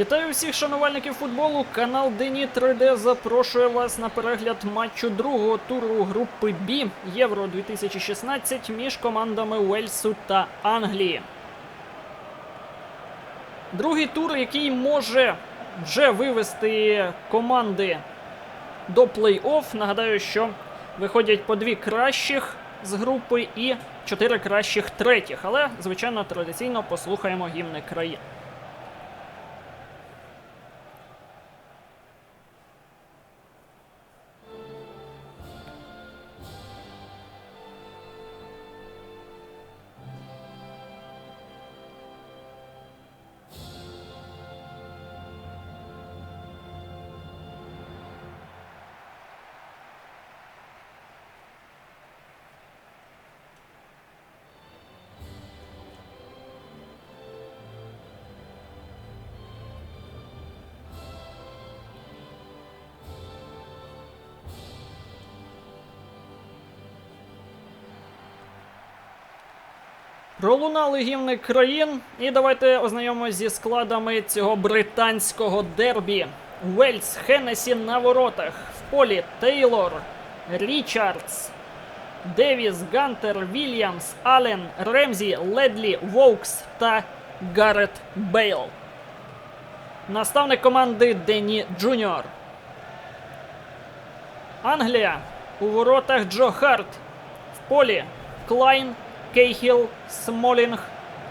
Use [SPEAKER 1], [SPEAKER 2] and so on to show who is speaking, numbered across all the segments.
[SPEAKER 1] Вітаю всіх шанувальників футболу. Канал Дені 3D запрошує вас на перегляд матчу другого туру групи Б Євро 2016 між командами Уельсу та Англії. Другий тур, який може вже вивести команди до плей-офф. Нагадаю, що виходять по дві кращих з групи і чотири кращих третіх. Але, звичайно, традиційно послухаємо гімни країн. Пролунали гімни країн, і давайте ознайомимося зі складами цього британського дербі. Уельс Хеннесі на воротах. В полі Тейлор, Річардс, Девіс, Гантер, Вільямс, Аллен, Ремзі, Ледлі, Воукс та Гаррет Бейл. Наставник команди Денні Джуніор. Англія. У воротах Джо Харт. В полі Клайн, Кейхіл, Смолінг,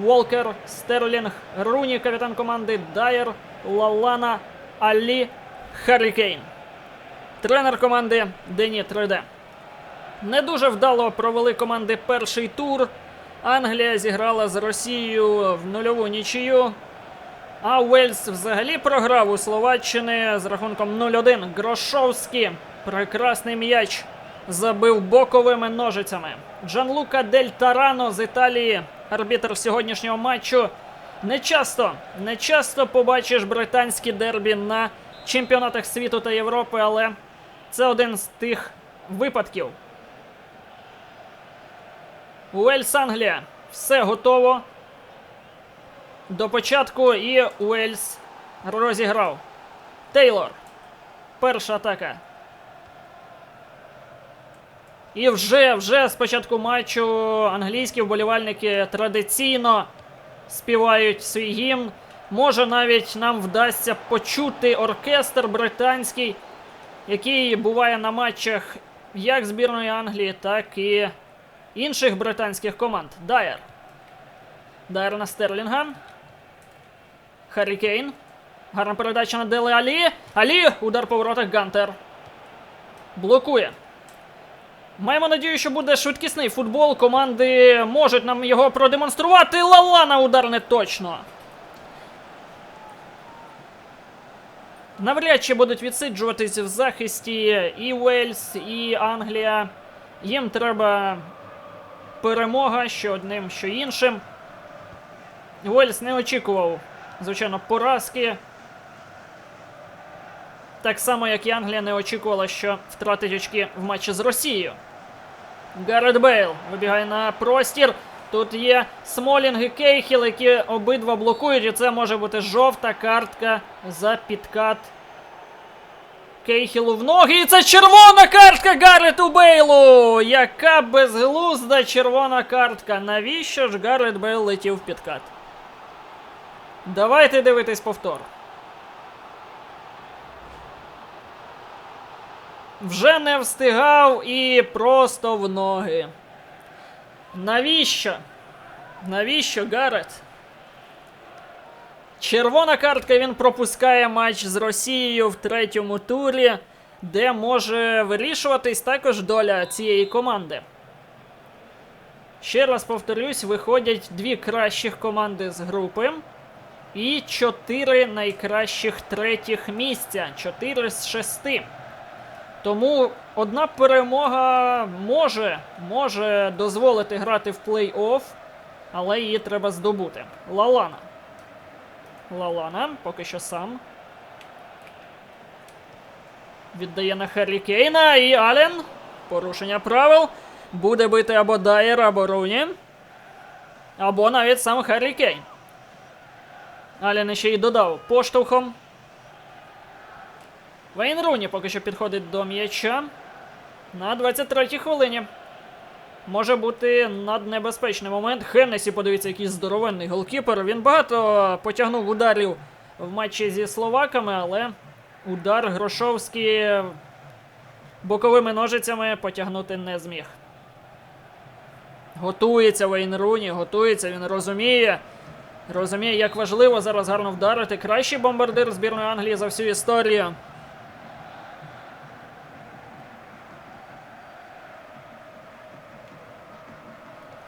[SPEAKER 1] Волкер, Стерлінг, Руні, капітан команди Дайер, Лалана, Алі, Харрікейн. Тренер команди Дені 3D. Не дуже вдало провели команди перший тур. Англія зіграла з Росією в нульову нічию. А Уельс взагалі програв у Словаччини з рахунком 0-1. Грошовський. Прекрасний м'яч забив боковими ножицями. Джанлука Дель Тарано з Італії, арбітр сьогоднішнього матчу. Не часто, не часто побачиш британські дербі на чемпіонатах світу та Європи, але це один з тих випадків. Уельс Англія. Все готово. До початку і Уельс розіграв. Тейлор. Перша атака. І вже, вже з початку матчу англійські вболівальники традиційно співають свій гімн. Може навіть нам вдасться почути оркестр британський, який буває на матчах як збірної Англії, так і інших британських команд. Дайер. Дайер на Стерлінга. Харрі Кейн. Гарна передача на Деле Алі. Алі! Удар по воротах Гантер. Блокує. Маємо надію, що буде швидкісний футбол. Команди можуть нам його продемонструвати. Лалана удар не точно. Навряд чи будуть відсиджуватись в захисті і Уельс, і Англія. Їм треба перемога що одним, що іншим. Уельс не очікував, звичайно, поразки. Так само, як і Англія не очікувала, що втратить очки в матчі з Росією. Гаррет Бейл вибігає на простір. Тут є Смолінг і Кейхіл, які обидва блокують, і це може бути жовта картка за підкат Кейхілу в ноги. І це червона картка Гаррету Бейлу! Яка безглузда червона картка. Навіщо ж Гаррет Бейл летів в підкат? Давайте дивитись повтор. Вже не встигав і просто в ноги. Навіщо? Навіщо Гаррет? Червона картка він пропускає матч з Росією в третьому турі, де може вирішуватись також доля цієї команди. Ще раз повторюсь, виходять дві кращих команди з групи і чотири найкращих третіх місця. Чотири з шести. Тому одна перемога може, може дозволити грати в плей-офф, але її треба здобути. Лалана. Лалана поки що сам. Віддає на Харрі Кейна і Ален. Порушення правил. Буде бити або Дайер, або Руні. Або навіть сам Харрі Кейн. Алін ще й додав поштовхом. Вейн Руні поки що підходить до м'яча. На 23-й хвилині. Може бути наднебезпечний момент. Хеннесі, подивіться, який здоровенний голкіпер. Він багато потягнув ударів в матчі зі словаками, але удар Грошовський боковими ножицями потягнути не зміг. Готується Вейн Руні, готується, він розуміє. Розуміє, як важливо зараз гарно вдарити. Кращий бомбардир збірної Англії за всю історію.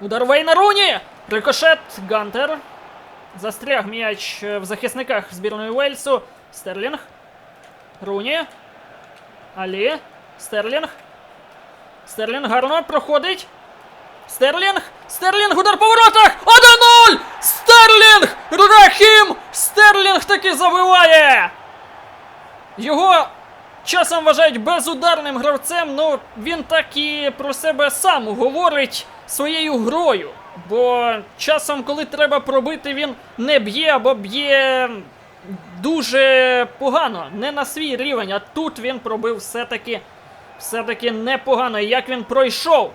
[SPEAKER 1] Удар Вейна Руні! Рикошет Гантер. Застряг м'яч в захисниках збірної Уельсу. Стерлінг. Руні. Алі. Стерлінг. Стерлінг гарно проходить. Стерлінг! Стерлінг удар по воротах! 1-0! Стерлінг! Рахім! Стерлінг таки забиває! Його часом вважають безударним гравцем, ну він так і про себе сам говорить своєю грою. Бо часом, коли треба пробити, він не б'є або б'є дуже погано, не на свій рівень, а тут він пробив все-таки все-таки непогано. І Як він пройшов?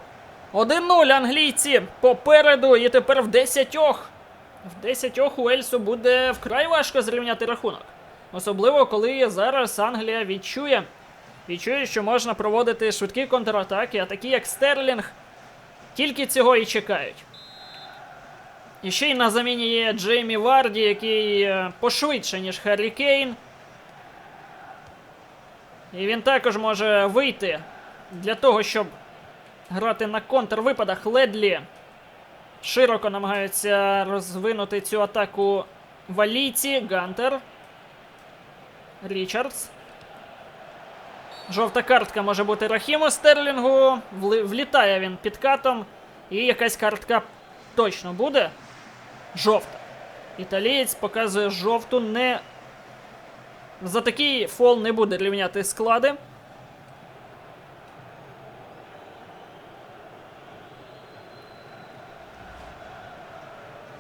[SPEAKER 1] 1-0 англійці попереду, і тепер в 10 В 10 у Ельсу буде вкрай важко зрівняти рахунок. Особливо, коли зараз Англія відчує, відчує, що можна проводити швидкі контратаки, а такі як Стерлінг, тільки цього і чекають. І ще й на заміні є Джеймі Варді, який е, пошвидше, ніж Харрі Кейн. І він також може вийти для того, щоб грати на контрвипадах. Ледлі широко намагаються розвинути цю атаку валійці. Гантер. Річардс. Жовта картка може бути Рахіму Стерлінгу. Влітає він під катом. І якась картка точно буде. Жовта. Італієць показує жовту. Не... За такий фол не буде рівняти склади.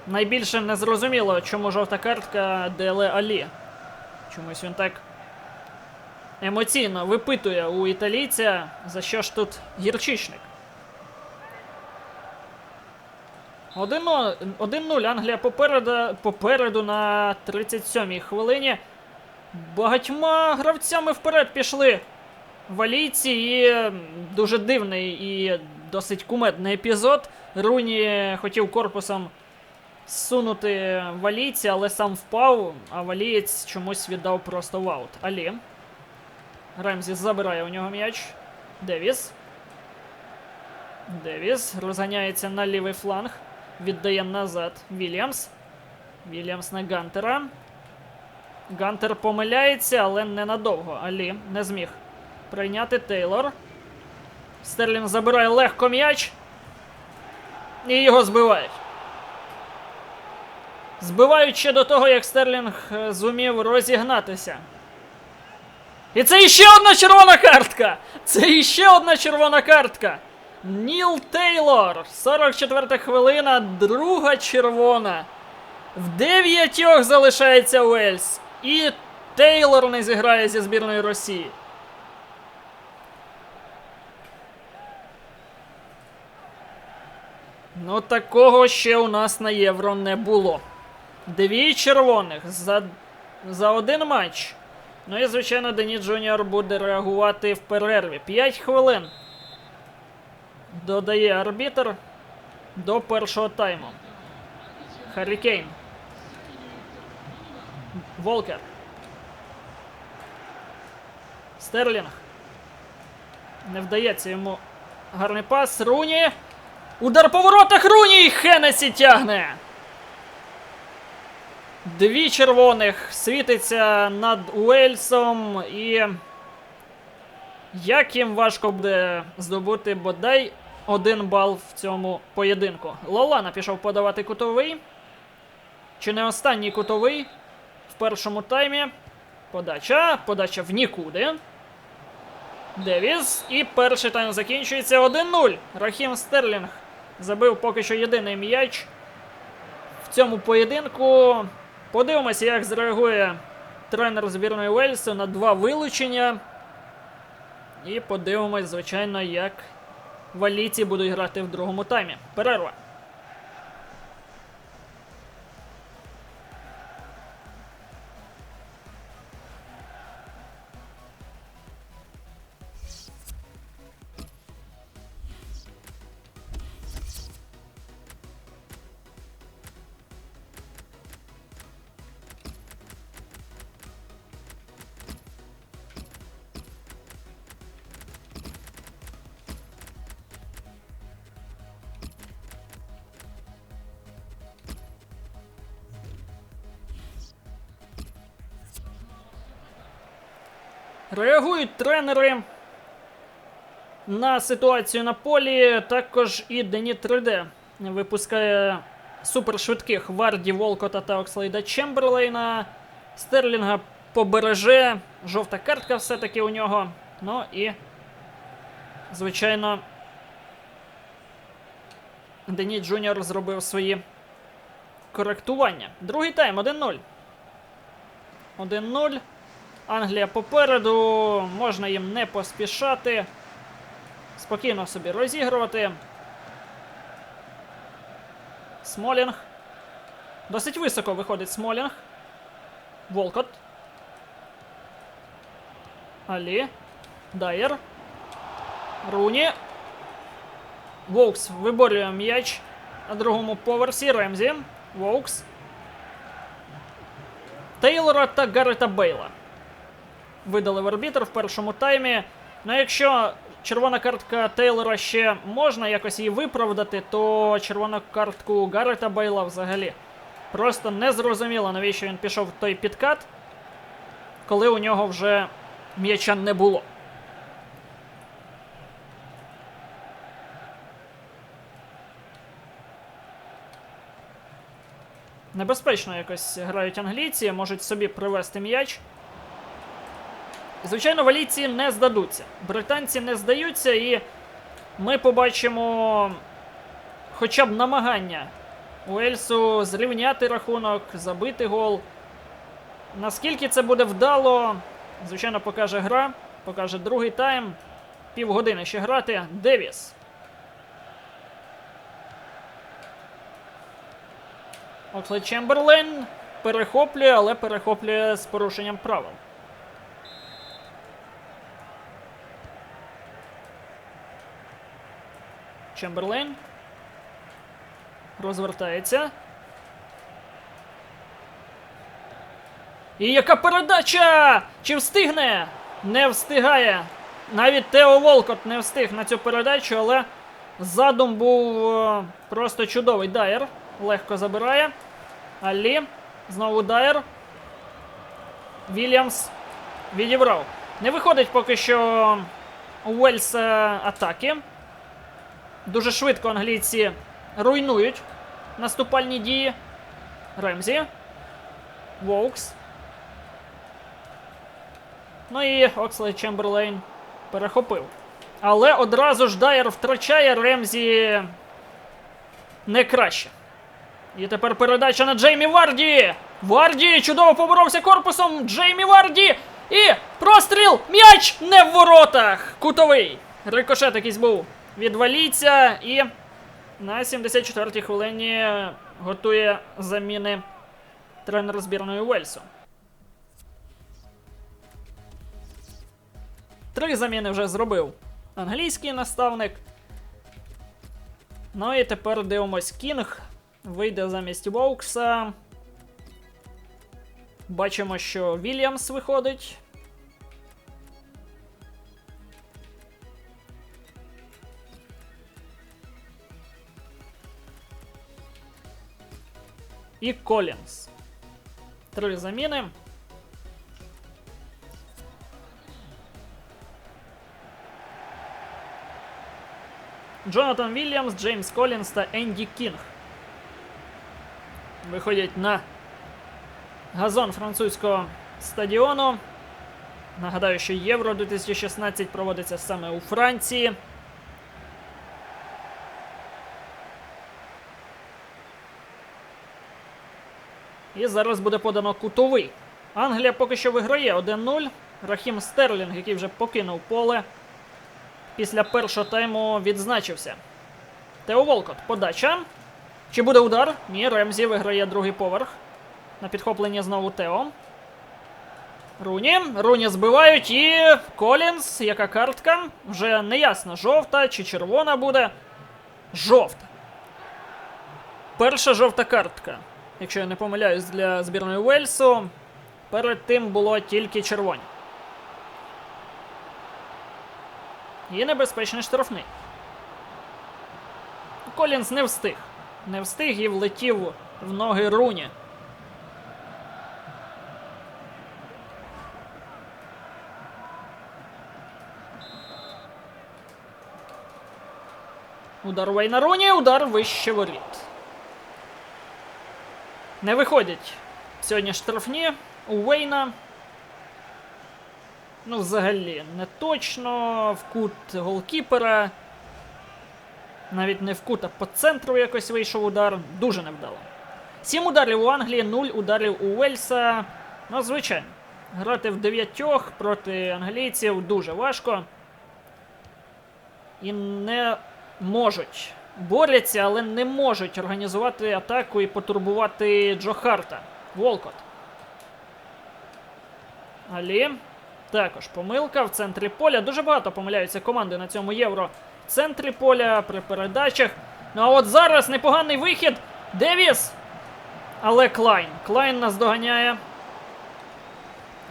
[SPEAKER 1] Найбільше незрозуміло, чому жовта картка Деле Алі. Чомусь він так емоційно випитує у італійця, за що ж тут гірчичник. 1-0 1-0 Англія попереду, попереду на 37-й хвилині. Багатьма гравцями вперед пішли валійці і дуже дивний і досить кумедний епізод. Руні хотів корпусом сунути валійця, але сам впав, а валієць чомусь віддав просто в аут. Алі. Ремзі забирає у нього м'яч. Девіс. Девіс розганяється на лівий фланг. Віддає назад Вільямс. Вільямс на Гантера. Гантер помиляється, але ненадовго. Алі не зміг прийняти Тейлор. Стерлінг забирає легко м'яч. І його збивають. Збивають ще до того, як Стерлінг е, зумів розігнатися. І це іще одна червона картка! Це іще одна червона картка. Ніл Тейлор. 44 хвилина, друга червона. В дев'ятьох залишається Уельс. І Тейлор не зіграє зі збірної Росії. Ну, такого ще у нас на євро не було. Дві червоних за, за один матч. Ну і, звичайно, Деніс Джуніор буде реагувати в перерві. 5 хвилин. Додає арбітр до першого тайму. Харрі Кейн. Волкер. Стерлінг. Не вдається йому гарний пас. Руні. Удар по воротах Руні Хенесі тягне. Дві червоних світиться над Уельсом і. Як їм важко буде здобути бодай один бал в цьому поєдинку. Лолана пішов подавати кутовий. Чи не останній кутовий в першому таймі. Подача. Подача в нікуди. Девіс. І перший тайм закінчується 1-0. Рахім Стерлінг забив поки що єдиний м'яч в цьому поєдинку. Подивимося, як зреагує тренер збірної Уельсу на два вилучення. І подивимось, звичайно, як валіці будуть грати в другому таймі. Перерва. Реагують тренери на ситуацію на полі. Також і Дені 3D випускає супершвидких Варді, Волкота та Окслейда Чемберлейна. Стерлінга побереже. Жовта картка все-таки у нього. Ну і, звичайно, Дені Джуніор зробив свої коректування. Другий тайм 1-0. 1-0. Англія попереду, можна їм не поспішати. Спокійно собі розігрувати. Смолінг. Досить високо виходить Смолінг. Волкот. Алі. Дайер. Руні. Воукс виборює м'яч на другому поверсі. Ремзі. Воукс. Тейлора та Гаррета Бейла видали в арбітр в першому таймі. Ну, якщо червона картка Тейлора ще можна якось її виправдати, то червону картку Гаррета Бейла взагалі просто не зрозуміло, навіщо він пішов в той підкат, коли у нього вже м'яча не було. Небезпечно якось грають англійці, можуть собі привести м'яч. Звичайно, валійці не здадуться. Британці не здаються, і ми побачимо хоча б намагання Уельсу зрівняти рахунок, забити гол. Наскільки це буде вдало, звичайно, покаже гра, покаже другий тайм. Півгодини ще грати. Девіс. Окслей Чемберлен перехоплює, але перехоплює з порушенням правил. Чемберлейн. Розвертається. І яка передача! Чи встигне? Не встигає. Навіть Тео Волкот не встиг на цю передачу, але задум був е, просто чудовий. Дайер легко забирає. Алі. Знову Дайер. Вільямс відібрав. Не виходить поки що у Уельса атаки. Дуже швидко англійці руйнують наступальні дії. Ремзі. Воукс. Ну і Окслей Чемберлейн перехопив. Але одразу ж Дайер втрачає Ремзі не краще. І тепер передача на Джеймі Варді. Варді чудово поборовся корпусом. Джеймі Варді. І простріл! М'яч не в воротах! Кутовий. Рикошет якийсь був від валійця. І на 74-й хвилині готує заміни тренер збірної Уельсу. Три заміни вже зробив англійський наставник. Ну і тепер дивимось Кінг. Вийде замість Воукса. Бачимо, що Вільямс виходить. І Колінс. Три заміни. Джонатан Вільямс, Джеймс Колінс та Енді Кінг. Виходять на газон французького стадіону. Нагадаю, що Євро 2016 проводиться саме у Франції. І зараз буде подано кутовий. Англія поки що виграє 1-0. Рахім Стерлінг, який вже покинув поле. Після першого тайму відзначився. Тео Волкот, подача. Чи буде удар? Ні, Ремзі виграє другий поверх. На підхоплення знову Тео. Руні. Руні збивають і Колінс, яка картка? Вже не ясно, жовта чи червона буде. Жовта. Перша жовта картка. Якщо я не помиляюсь для збірної Уельсу. Перед тим було тільки червоні. І небезпечний штрафний. Колінс не встиг. Не встиг і влетів в ноги Руні. Удар Вейна Руні, удар вище воріт. Не виходять сьогодні штрафні у Вейна. Ну, взагалі, не точно. В кут голкіпера. Навіть не в кут, а по центру якось вийшов удар. Дуже невдало. Сім ударів у Англії, нуль ударів у Уельса. Ну, звичайно. Грати в дев'ятьох проти англійців дуже важко. І не можуть. Борються, але не можуть організувати атаку і потурбувати Джо Харта. Волкот. Алі. Також помилка в центрі поля. Дуже багато помиляються команди на цьому євро. В центрі поля при передачах. Ну а от зараз непоганий вихід. Девіс. Але Клайн. Клайн нас доганяє.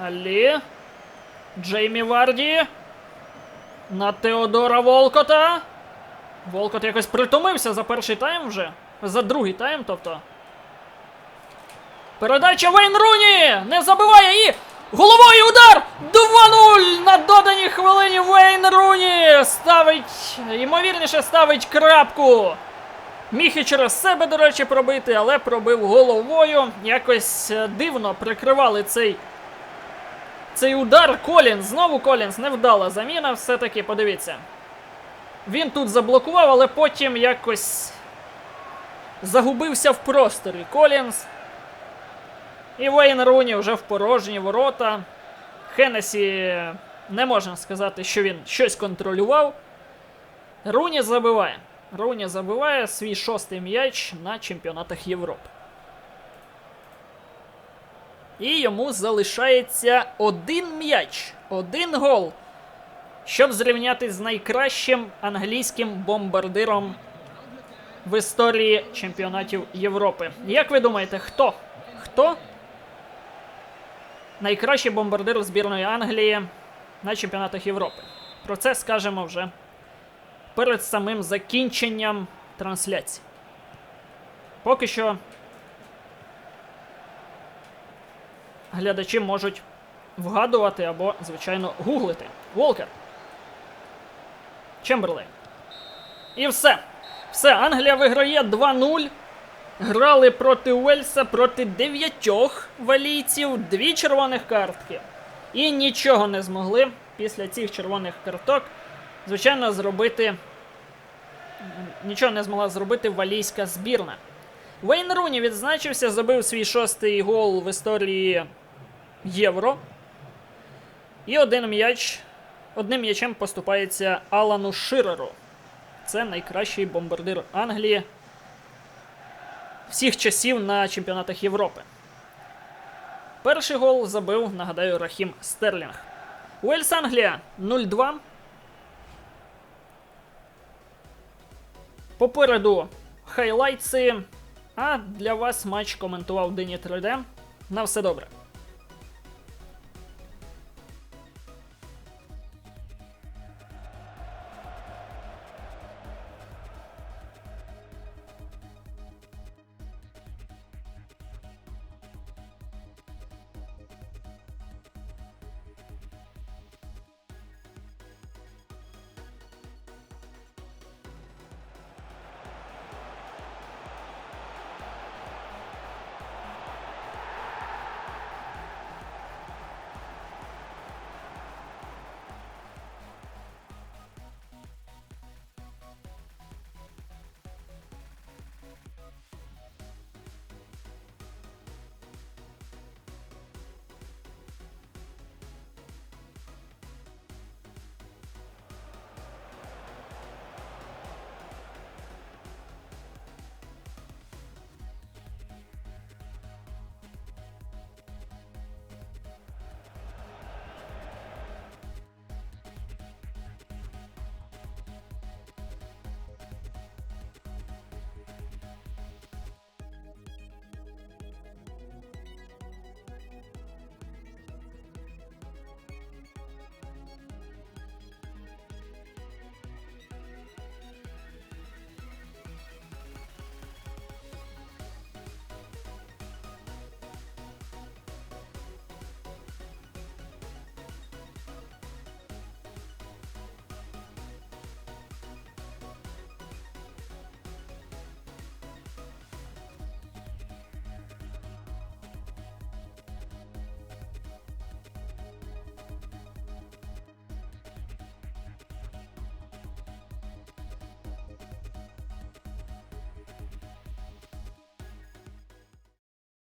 [SPEAKER 1] Алі. Джеймі Варді. На Теодора Волкота. Волкот якось притомився за перший тайм вже. За другий тайм, тобто. Передача Вейн Руні! Не забиває і. Головою удар! 2-0! На доданій хвилині Вейн Руні ставить, ймовірніше, ставить крапку. Міг і через себе, до речі, пробити, але пробив головою. Якось е, дивно прикривали цей. Цей удар. Колінс. Знову Колінс. Невдала заміна. Все-таки, подивіться. Він тут заблокував, але потім якось загубився в просторі. Колінс. І Вейн Руні вже в порожні ворота. Хеннесі не можна сказати, що він щось контролював. Руні забиває. Руні забиває свій шостий м'яч на чемпіонатах Європи. І йому залишається один м'яч, один гол, щоб зрівнятись з найкращим англійським бомбардиром в історії чемпіонатів Європи. Як ви думаєте, хто? Хто найкращий бомбардир збірної Англії на чемпіонатах Європи. Про це скажемо вже перед самим закінченням трансляції. Поки що глядачі можуть вгадувати або, звичайно, гуглити. Волкер. Чемберлейн. І все. Все, Англія виграє 2-0. Грали проти Уельса проти дев'ятьох валійців, дві червоних картки. І нічого не змогли після цих червоних карток, звичайно, зробити. Нічого не змогла зробити валійська збірна. Вейн Руні відзначився, забив свій шостий гол в історії Євро. І один м'яч. Одним м'ячем поступається Алану Ширеру. Це найкращий бомбардир Англії всіх часів на чемпіонатах Європи. Перший гол забив, нагадаю, Рахім Стерлінг. Уельс Англія 0-2. Попереду хайлайтси. А для вас матч коментував Дині 3D. На все добре.